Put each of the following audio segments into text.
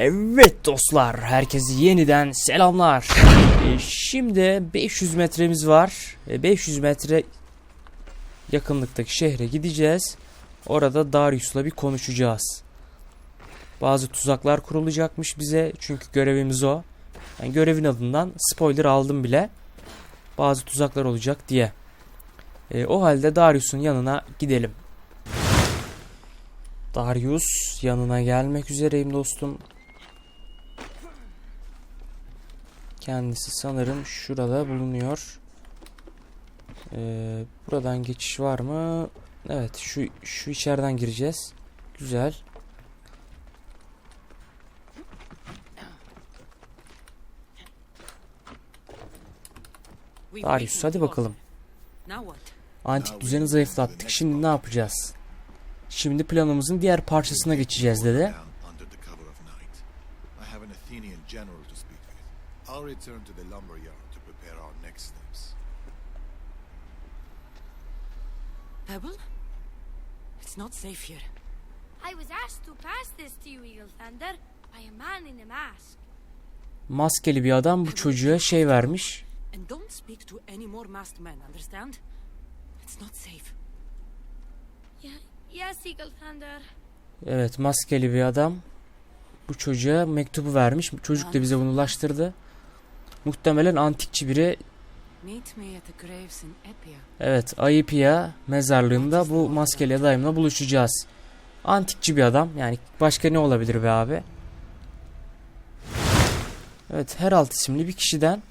Evet dostlar, herkese yeniden selamlar. E, şimdi 500 metremiz var. E, 500 metre yakınlıktaki şehre gideceğiz. Orada Darius'la bir konuşacağız. Bazı tuzaklar kurulacakmış bize çünkü görevimiz o. Ben görevin adından spoiler aldım bile. Bazı tuzaklar olacak diye. E, o halde Darius'un yanına gidelim. Darius yanına gelmek üzereyim dostum. Kendisi sanırım şurada bulunuyor. Ee, buradan geçiş var mı? Evet şu şu içeriden gireceğiz. Güzel. Darius hadi bakalım. Antik düzeni zayıflattık. Şimdi ne yapacağız? Şimdi planımızın diğer parçasına geçeceğiz dedi. I'll return to the lumber yard to prepare our next steps. Pebble? It's not safe here. I was asked to pass this to you, Eagle Thunder, by a man in a mask. Maskeli bir adam bu çocuğa şey vermiş. And don't speak to any more masked men, understand? It's not safe. Yeah, yes, Eagle Thunder. Evet maskeli bir adam bu çocuğa mektubu vermiş. Çocuk da bize bunu ulaştırdı. Muhtemelen antikçi biri evet Ayıpia mezarlığında bu maskeli adamla buluşacağız. Antikçi bir adam yani başka ne olabilir be abi? Evet Herald isimli bir kişiden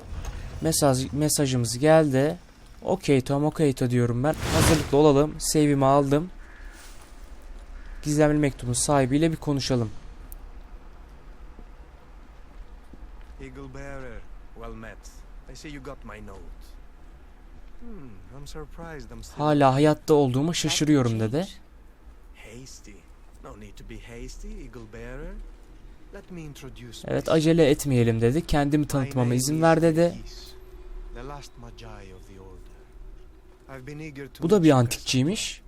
mesaj mesajımız geldi. Okey Tom okey to diyorum ben. Hazırlıklı olalım. Save'imi aldım. Gizemli mektubun sahibiyle bir konuşalım. Eagle Bearer, Hala hayatta olduğuma şaşırıyorum dedi. hasty. No need to be hasty, Eagle Bearer. Let me introduce Evet acele etmeyelim dedi. Kendimi tanıtmama izin ver dedi. Luis, The last Magi of the Order. I've been eager to Bu da meet bir antikçiymiş.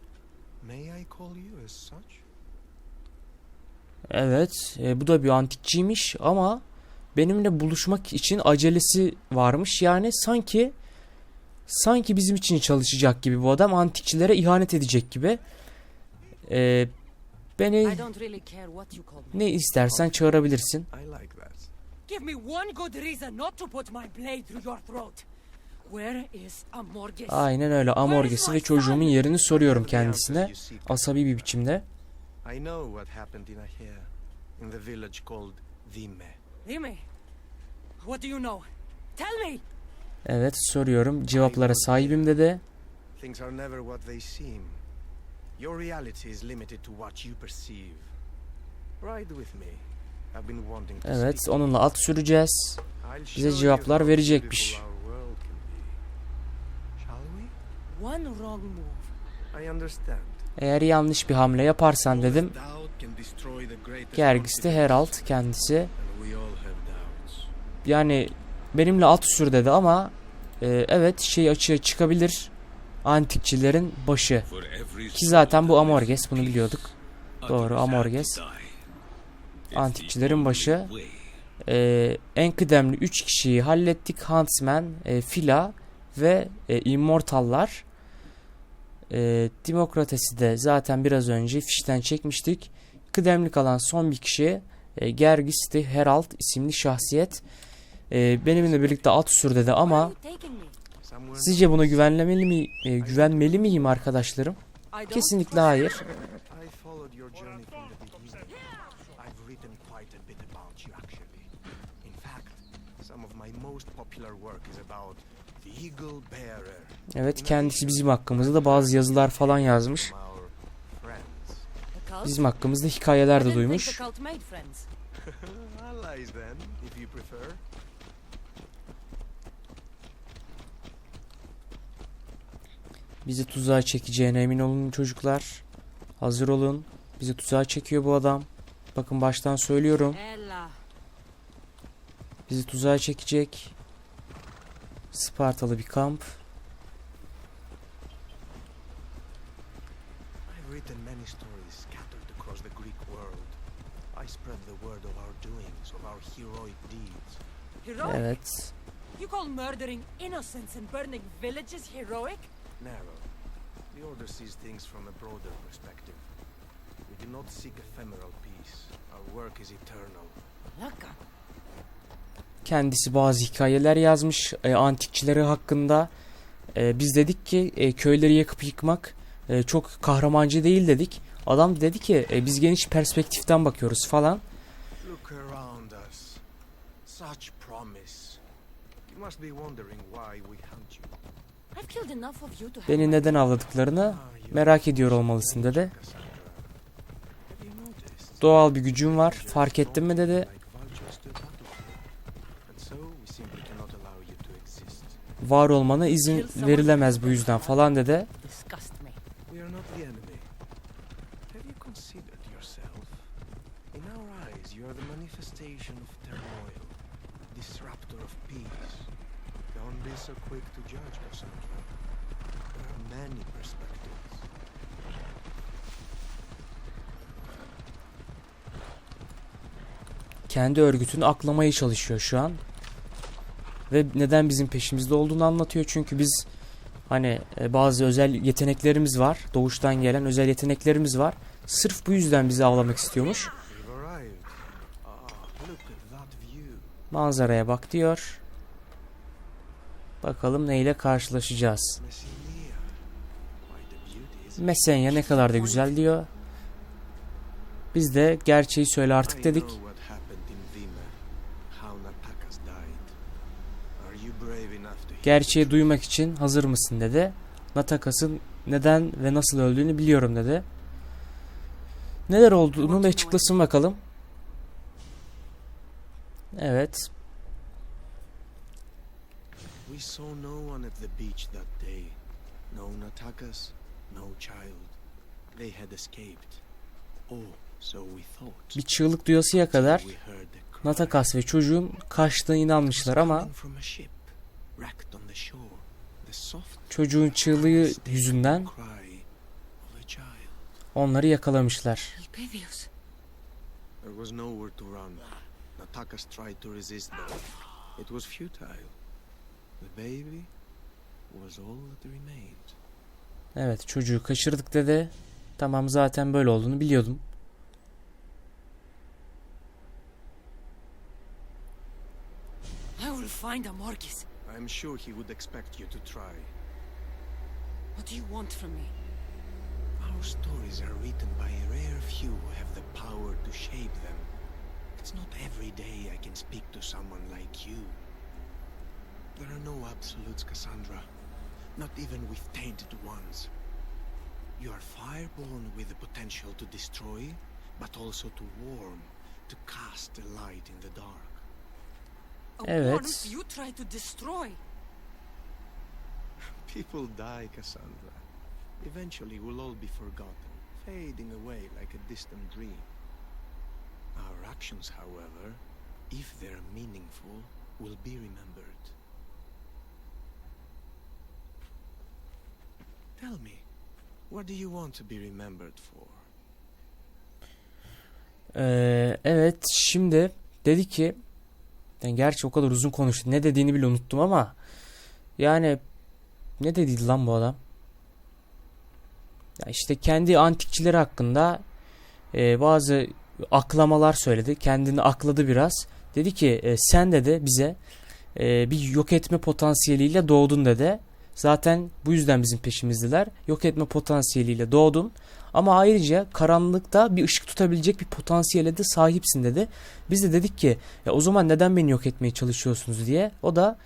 May I call you as such? Evet e, bu da bir antikçiymiş ama benimle buluşmak için acelesi varmış. Yani sanki sanki bizim için çalışacak gibi bu adam antikçilere ihanet edecek gibi. E, beni ne istersen çağırabilirsin. Give me one good reason not to put my blade through your throat. Where is Amorges? Aynen öyle Amorges'i ve çocuğumun yerini soruyorum kendisine. Asabi bir biçimde. I know what happened in Ahea, in the village called Vime. Dime. What do you know? Tell me! Evet soruyorum cevaplara sahibim dedi. Things are never what they seem. Your reality is limited to what you perceive. Ride with me. I've been wanting to Evet onunla at süreceğiz. Bize cevaplar verecekmiş. One wrong move. I understand. Eğer yanlış bir hamle yaparsan dedim. Gergis de Herald kendisi. Yani benimle at sür dedi ama e, evet şey açığa çıkabilir. Antikçilerin başı. Ki zaten bu Amorges bunu biliyorduk. Doğru, Amorges. Antikçilerin başı. E, en kıdemli 3 kişiyi hallettik. Huntsman, e, Fila ve e, Immortallar. E, Demokratesi de zaten biraz önce fişten çekmiştik. Kıdemli kalan son bir kişi e, Gergis de Herald isimli şahsiyet. E, benimle birlikte at sür dedi Where ama Sizce buna güvenmeli mi e, güvenmeli miyim arkadaşlarım? Kesinlikle hayır. Evet kendisi bizim hakkımızda bazı yazılar falan yazmış. From our friends. The cult? Bizim hakkımızda hikayeler de duymuş. Bizi tuzağa çekeceğine emin olun çocuklar. Hazır olun. Bizi tuzağa çekiyor bu adam. Bakın baştan söylüyorum. Bizi tuzağa çekecek. Spartalı bir kamp. I've written many stories spread the word of our doings, of our heroic deeds. Heroic? Evet. You call murdering innocents and burning villages heroic? Narrow. The Order sees things from a broader perspective. We do not seek ephemeral peace. Our work is eternal. Laka. Kendisi bazı hikayeler yazmış e, antikçileri hakkında. E, biz dedik ki e, köyleri yakıp yıkmak e, çok kahramancı değil dedik. Adam dedi ki e, biz geniş perspektiften bakıyoruz falan. Such promise. You must be wondering why we hunt you. Beni neden avladıklarını Ah, merak ediyor olmalısın dedi. Doğal bir gücüm var fark ettin mi dedi. Var olmana izin verilemez bu yüzden falan dedi. disgust me. We are not the enemy. Have you considered yourself? In our eyes, you are the manifestation of turmoil, disruptor of peace. Don't be so quick to judge, Cassandra. There are many perspectives. Kendi örgütünü aklamaya çalışıyor şu an. Ve neden bizim peşimizde olduğunu anlatıyor. Çünkü biz hani e, bazı özel yeteneklerimiz var. Doğuştan gelen özel yeteneklerimiz var. Sırf bu yüzden bizi avlamak istiyormuş. Ah. Manzaraya bak diyor. Bakalım neyle karşılaşacağız. Mesenya ne kadar da güzel diyor. Biz de gerçeği söyle artık dedik. Gerçeği duymak için hazır mısın dedi. Natakas'ın neden ve nasıl öldüğünü biliyorum dedi. Neler olduğunu da açıklasın bakalım. Evet. We saw no one at the beach that day. No Natakas, no child. They had escaped. Oh, so we thought. Bir çığlık duyasıya kadar. Natakas ve çocuğun kaçtığına inanmışlar ama Coming from a ship, wrecked on the shore. The soft çocuğun çığlığı yüzünden cry of a child. onları yakalamışlar. There was nowhere to run. Natakas tried to resist, but it was futile. Evet çocuğu kaçırdık dedi. Tamam zaten böyle olduğunu biliyordum. I will find Amorgis. I'm sure he would expect you to try. What do you want from me? Our stories are written by a rare few who have the power to shape them. It's not every day I can speak to someone like you. There are no absolutes, Cassandra. Not even with tainted ones. You are fireborn with the potential to destroy, but also to warm, to cast a light in the dark. A Evet. warmth you try to destroy. People die, Cassandra. Eventually we'll all be forgotten, fading away like a distant dream. Our actions, however, if they're meaningful, will be remembered. Tell me, what do you want to be remembered for? Ee, evet şimdi dedi ki yani gerçi o kadar uzun konuştu. Ne dediğini bile unuttum ama yani ne dediydi lan bu adam? Ya işte kendi antikçileri hakkında e, bazı aklamalar söyledi. Kendini akladı biraz. Dedi ki e, sen dedi bize e, bir yok etme potansiyeliyle doğdun dedi. Zaten bu yüzden bizim peşimizdiler. Yok etme potansiyeliyle doğdun. Ama ayrıca karanlıkta bir ışık tutabilecek bir potansiyele de sahipsin dedi. Biz de dedik ki ya o zaman neden beni yok etmeye çalışıyorsunuz diye. O da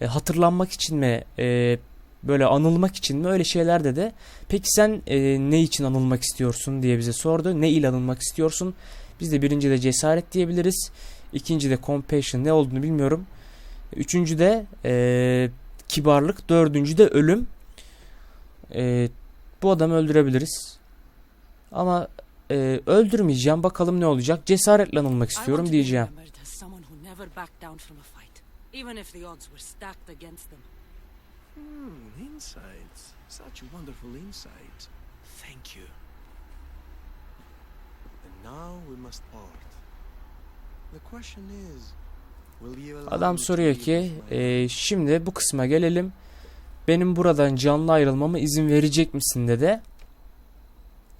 e, hatırlanmak için mi e, böyle anılmak için mi öyle şeyler dedi. Peki sen e, ne için anılmak istiyorsun diye bize sordu. Ne ile anılmak istiyorsun? Biz de birinci de cesaret diyebiliriz. İkinci de compassion ne olduğunu bilmiyorum. Üçüncü de e, kibarlık. Dördüncü de ölüm. E, bu adamı öldürebiliriz. Ama e, öldürmeyeceğim. Bakalım ne olacak. Cesaretle anılmak istiyorum diyeceğim. even if the odds were stacked against them. Hmm, insights. Such wonderful insight. Thank you. And now we must part. The question is, Adam soruyor ki e, şimdi bu kısma gelelim. Benim buradan canlı ayrılmama izin verecek misin dedi.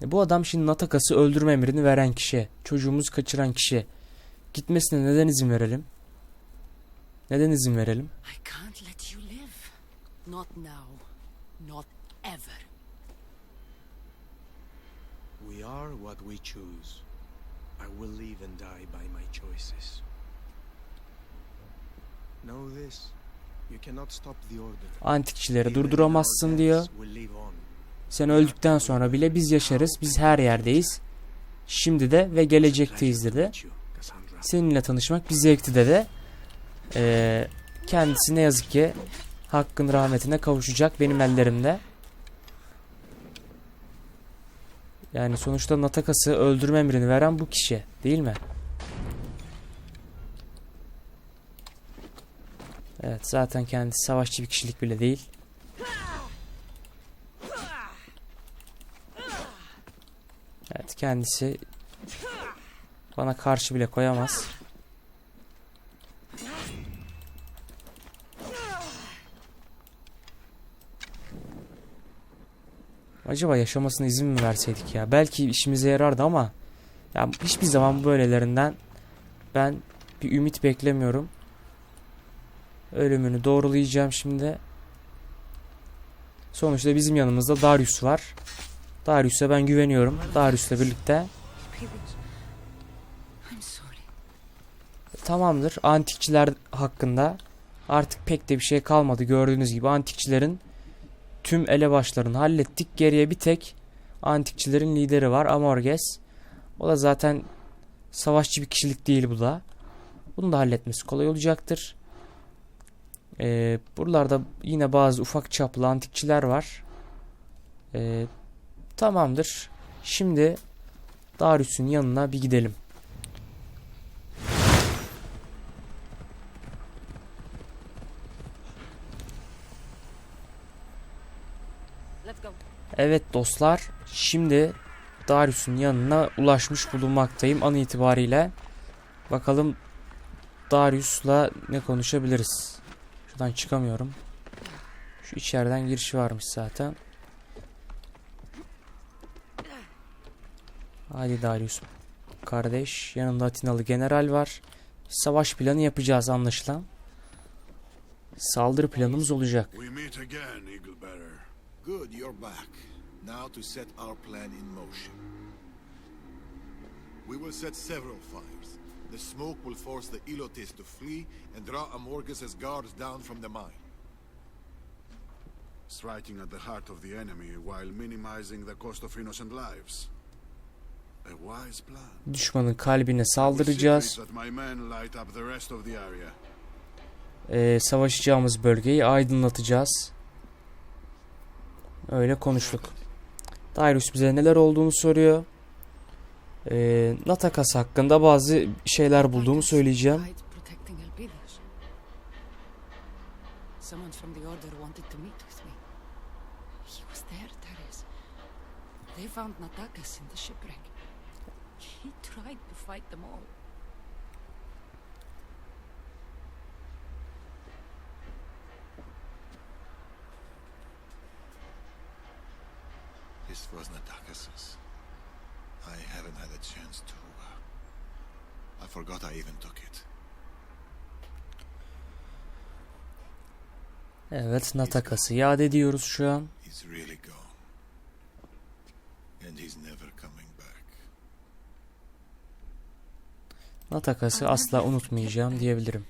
E, bu adam şimdi Natakas'ı öldürme emrini veren kişi. Çocuğumuzu kaçıran kişi. Gitmesine neden izin verelim? Neden izin verelim? I can't let you live. Not now. Not ever. We are what we choose. I will live and die by my choices. Know this. You cannot stop the order. Antikçileri durduramazsın diyor. Sen öldükten sonra bile biz yaşarız. Biz her yerdeyiz. Şimdi de ve gelecekteyiz dedi. Seninle tanışmak bir zevkti dedi. Ee, kendisi ne yazık ki hakkın rahmetine kavuşacak benim ellerimde. Yani sonuçta Natakas'ı öldürme emrini veren bu kişi değil mi? Evet zaten kendisi savaşçı bir kişilik bile değil. Evet kendisi bana karşı bile koyamaz. Acaba yaşamasına izin mi verseydik ya? Belki işimize yarardı ama ya hiçbir zaman böylelerinden ben bir ümit beklemiyorum. Ölümünü doğrulayacağım şimdi. Sonuçta bizim yanımızda Darius var. Darius'a ben güveniyorum. Darius'la birlikte. Tamamdır. Antikçiler hakkında artık pek de bir şey kalmadı. Gördüğünüz gibi antikçilerin tüm elebaşlarını hallettik. Geriye bir tek antikçilerin lideri var Amorges. O da zaten savaşçı bir kişilik değil bu da. Bunu da halletmesi kolay olacaktır. Ee, buralarda yine bazı ufak çaplı antikçiler var. Ee, tamamdır. Şimdi Darius'un yanına bir gidelim. Evet dostlar, şimdi Darius'un yanına ulaşmış bulunmaktayım an itibariyle. Bakalım Darius'la ne konuşabiliriz. Şuradan çıkamıyorum. Şu içeriden girişi varmış zaten. Hadi Darius kardeş. Yanında Atinalı general var. Savaş planı yapacağız anlaşılan. Saldırı planımız olacak. Now to set our plan in motion. We will set several fires. The smoke will force the Elotes to flee and draw Amorges' guards down from the mine. striking at the heart of the enemy while minimizing the cost of innocent lives. A wise plan. Düşmanın kalbine saldıracağız. secrets that my men light up the rest of the area. Ee, savaşacağımız bölgeyi aydınlatacağız. Öyle konuştuk. Darius bize neler olduğunu soruyor. Ee, Natakas hakkında bazı şeyler bulduğumu söyleyeceğim. Died protecting Elpidios. Someone from the Order wanted to meet with me. He was there, Teres. They found Natakas in the shipwreck. He tried to fight them all. This was Natakas's. I haven't had a chance to. Uh, I forgot I even took it. Evet Natakas'ı yad ediyoruz şu an. He's really gone. And he's never coming back. Natakas'ı asla unutmayacağım diyebilirim.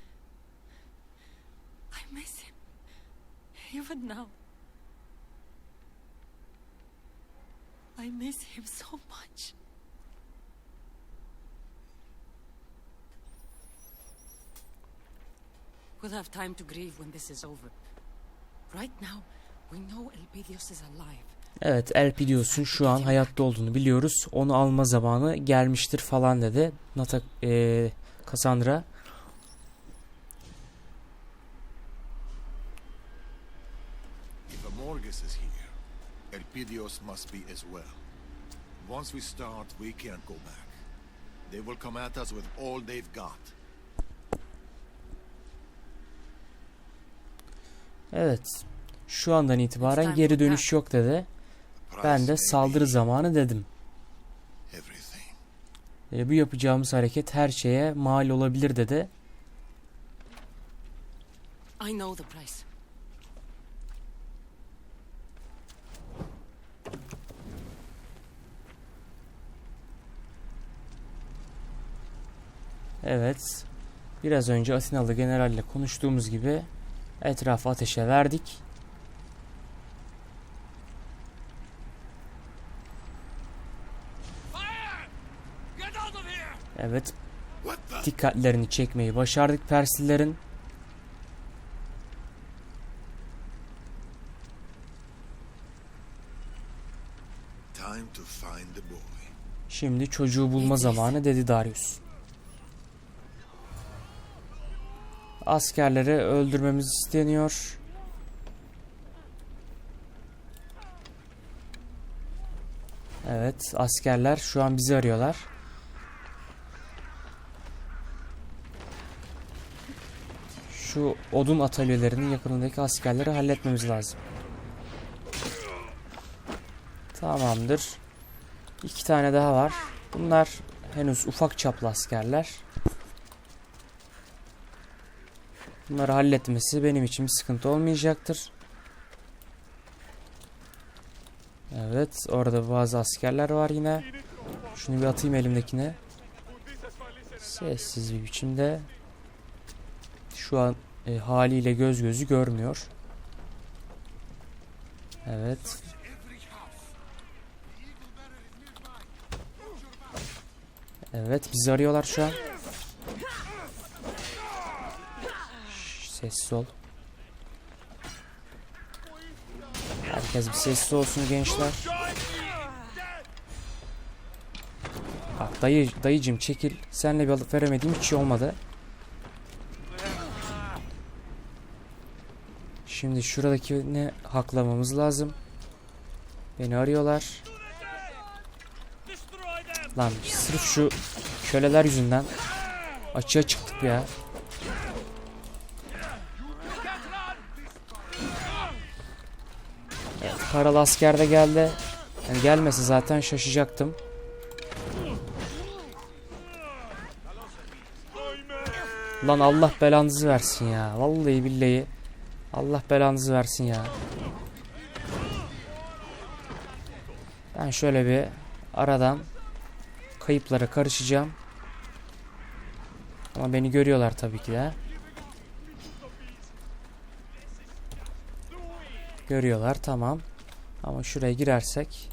I miss him. Even now. I miss him so much. We'll have time to grieve when this is over. Right now, we know Elpidios is alive. Evet Elpidios'un şu an hayatta olduğunu biliyoruz. Onu alma zamanı gelmiştir falan dedi. Natak ee, Cassandra. If Amorges is here, Elpidios must be as well. Once we start, we can't go back. They will come at us with all they've got. Evet. Şu andan itibaren geri dönüş yok dedi. Ben de saldırı zamanı dedim. Everything. E, bu yapacağımız hareket her şeye mal olabilir dedi. I know the price. Evet. Biraz önce Atinalı generalle konuştuğumuz gibi etrafı ateşe verdik. Evet. Dikkatlerini çekmeyi başardık boy. Şimdi çocuğu bulma zamanı dedi Darius. Askerleri öldürmemiz isteniyor. Evet, askerler şu an bizi arıyorlar. Şu odun atölyelerinin yakınındaki askerleri halletmemiz lazım. Tamamdır. İki tane daha var. Bunlar henüz ufak çaplı askerler. Bunları halletmesi benim için bir sıkıntı olmayacaktır. Evet, orada bazı askerler var yine. Şunu bir atayım elimdekine. Sessiz bir biçimde. Şu an e, haliyle göz gözü görmüyor. Evet. Evet bizi arıyorlar şu an. Sessiz ol. Herkes bir sessiz olsun gençler. Bak dayı, dayıcım çekil. Seninle bir alıp veremediğim hiç iyi olmadı. Şimdi şuradakini haklamamız lazım. Beni arıyorlar. Lan sırf şu köleler yüzünden açığa çıktık ya. Evet, paralı asker de geldi. Yani gelmesi zaten şaşacaktım. Lan Allah belanızı versin ya. Vallahi billahi. Allah belanızı versin ya. Ben şöyle bir aradan kayıplara karışacağım. Ama beni görüyorlar tabii ki de. Görüyorlar tamam. Ama şuraya girersek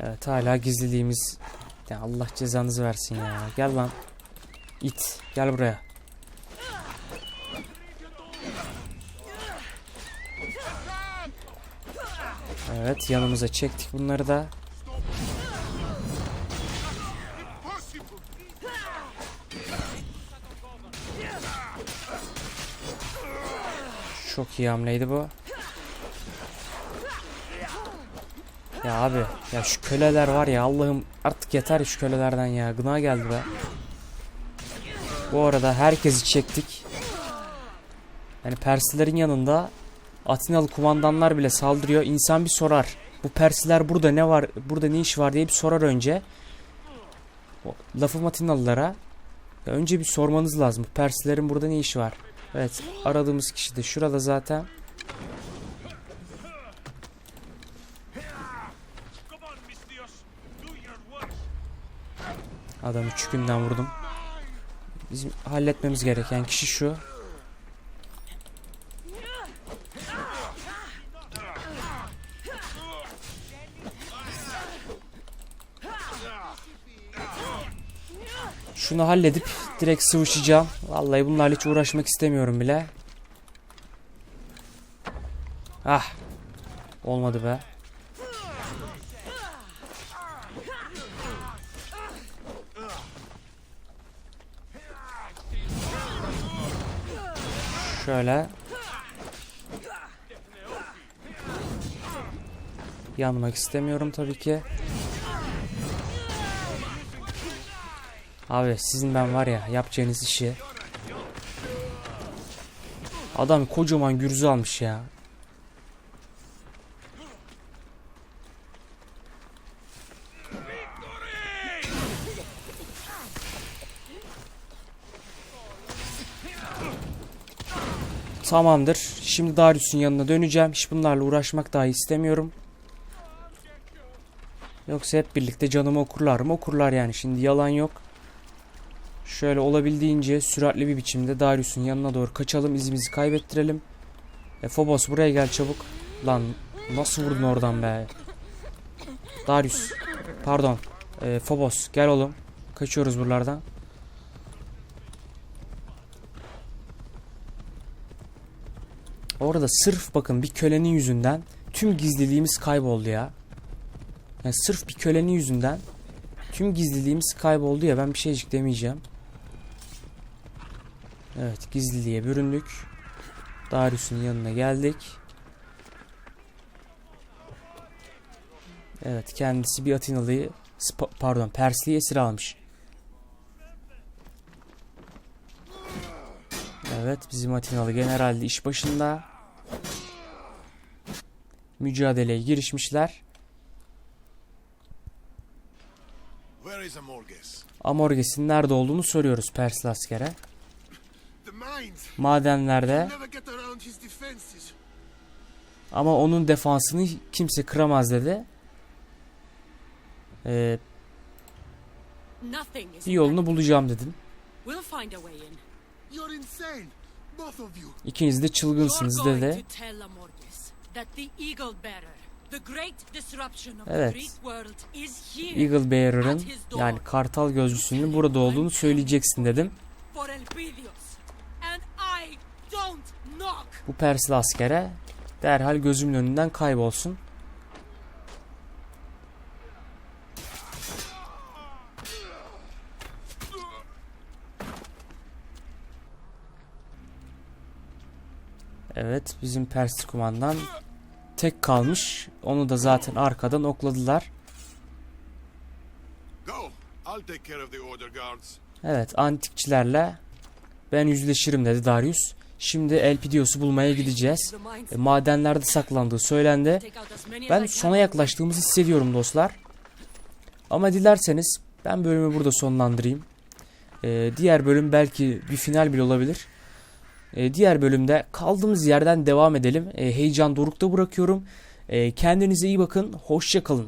Evet hala gizliliğimiz ya Allah cezanızı versin ya. Gel lan. İt. Gel buraya. Evet yanımıza çektik bunları da. Çok iyi hamleydi bu. Ya abi ya şu köleler var ya Allah'ım artık yeter şu kölelerden ya gına geldi be. Bu arada herkesi çektik. Yani Perslilerin yanında Atinalı kumandanlar bile saldırıyor. İnsan bir sorar. Bu Persliler burada ne var? Burada ne iş var diye bir sorar önce. Lafım Atinalılara. Önce bir sormanız lazım. Bu Perslilerin burada ne işi var? Evet aradığımız kişi de şurada zaten. Adamı çükünden vurdum. Bizim halletmemiz gereken kişi şu. Şunu halledip direkt sıvışacağım. Vallahi bunlarla hiç uğraşmak istemiyorum bile. Ah. Olmadı be. Şöyle. Yanmak istemiyorum tabii ki. Abi sizin ben var ya yapacağınız işi. Adam kocaman gürzü almış ya. Tamamdır. Şimdi Darius'un yanına döneceğim. Hiç bunlarla uğraşmak dahi istemiyorum. Yoksa hep birlikte canımı okurlar mı? Okurlar yani. Şimdi yalan yok. Şöyle olabildiğince süratli bir biçimde Darius'un yanına doğru kaçalım. izimizi kaybettirelim. E, Phobos buraya gel çabuk. Lan nasıl vurdun oradan be? Darius. Pardon. E, Phobos gel oğlum. Kaçıyoruz buralardan. Orada sırf bakın bir kölenin yüzünden tüm gizliliğimiz kayboldu ya. Yani sırf bir kölenin yüzünden tüm gizliliğimiz kayboldu ya ben bir şeycik demeyeceğim. Evet gizliliğe büründük. Darius'un yanına geldik. Evet kendisi bir Atinalı'yı pardon Persli'yi esir almış. Evet bizim Atinalı general de iş başında. Mücadeleye girişmişler. Amorges'in nerede olduğunu soruyoruz Persli askere. Madenlerde ama onun defansını kimse kıramaz dedi. Ee, bir yolunu bulacağım dedim. İkiniz de çılgınsınız dedi. to tell Amorges that the Eagle Bearer, the great disruption of Evet. the Greek world is here Eagle Bearer'ın yani kartal gözcüsünün burada olduğunu söyleyeceksin dedim. Bu Persli askere derhal gözümün önünden kaybolsun. Evet bizim Persli kumandan tek kalmış. Onu da zaten arkadan okladılar. Evet antikçilerle ben yüzleşirim dedi Darius. Şimdi Elpidios'u bulmaya gideceğiz. E, madenlerde saklandığı söylendi. Ben sona yaklaştığımızı hissediyorum dostlar. Ama dilerseniz ben bölümü burada sonlandırayım. Ee, diğer bölüm belki bir final bile olabilir. Ee, diğer bölümde kaldığımız yerden devam edelim. Ee, heyecan dorukta bırakıyorum. Ee, kendinize iyi bakın. Hoşça kalın.